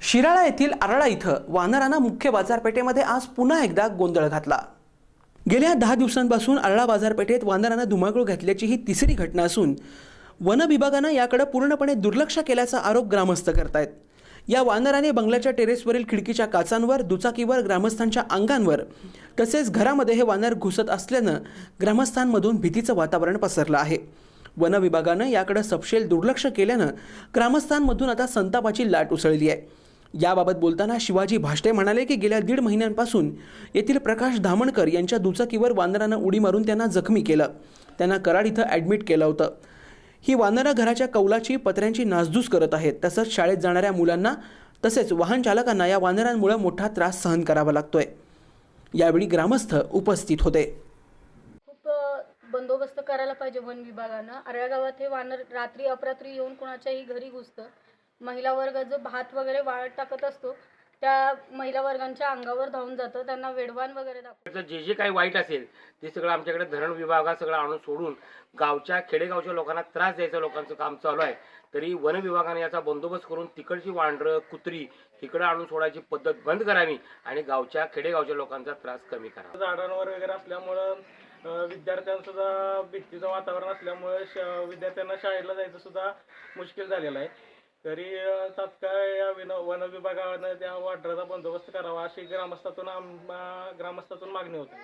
शिराळा येथील आरळा इथं वानरांना मुख्य बाजारपेठेमध्ये आज पुन्हा एकदा गोंधळ घातला. गेल्या दहा दिवसांपासून आरळा बाजारपेठेत वानरांना धुमाकूळ घातल्याची ही तिसरी घटना असून वन विभागानं याकडे पूर्णपणे दुर्लक्ष केल्याचा आरोप ग्रामस्थ करतायत. या वानराने बंगल्याच्या टेरेसवरील खिडकीच्या काचांवर दुचाकीवर ग्रामस्थांच्या अंगांवर तसेच घरामध्ये हे वानर घुसत असल्यानं ग्रामस्थांमधून भीतीचं वातावरण पसरलं आहे. वनविभागानं याकडे सपशेल दुर्लक्ष केल्यानं ग्रामस्थांमधून आता संतापाची लाट उसळली आहे. याबाबत बोलताना शिवाजी भाष्टे म्हणाले की गेल्या दीड महिन्यांपासून येथील प्रकाश धामणकर यांच्या दुचाकीवर वानरानं उडी मारून त्यांना जखमी केलं. त्यांना कराड इथं ॲडमिट केलं होतं. ही वानरं घराच्या कौलाची पत्र्यांची नासधूस करत आहेत. तसंच शाळेत जाणाऱ्या मुलांना तसेच वाहन चालकांना या वानरांमुळे मोठा त्रास सहन करावा लागतोय. यावेळी ग्रामस्थ उपस्थित होते. बंदोबस्त करायला पाहिजे वन विभागानं. आर्या गावात हे वानर रात्री अपरात्री येऊन कोणाच्याही घरी घुसतं. महिला वर्ग जो भात वगैरे वाळत टाकत असतो त्या महिला वर्गांच्या अंगावर धावून जातं. त्यांना वेडवान वगैरे दाखवतं जे जे काही वाईट असेल ते सगळं आमच्याकडे धरण विभागात सगळं आणून सोडून गावच्या खेडेगावच्या लोकांना त्रास द्यायचं लोकांचं काम चालू आहे. तरी वन विभागाने याचा बंदोबस्त करून तिकडची वांढरं कुत्री तिकडं आणून सोडायची पद्धत बंद करावी आणि गावच्या खेडेगावच्या लोकांचा त्रास कमी करावा. झाडांवर वगैरे असल्यामुळं विद्यार्थ्यांना विद्यार्थ्यांचं सुद्धा भीतीचं वातावरण असल्यामुळे श- विद्यार्थ्यांना शाळेला जायचं सुद्धा मुश्किल झालेलं आहे. तरी तात्काळ या विन वन विभागानं त्या वाड्राचा बंदोबस्त करावा अशी ग्रामस्थातून आम ग्रामस्थातून मागणी होती.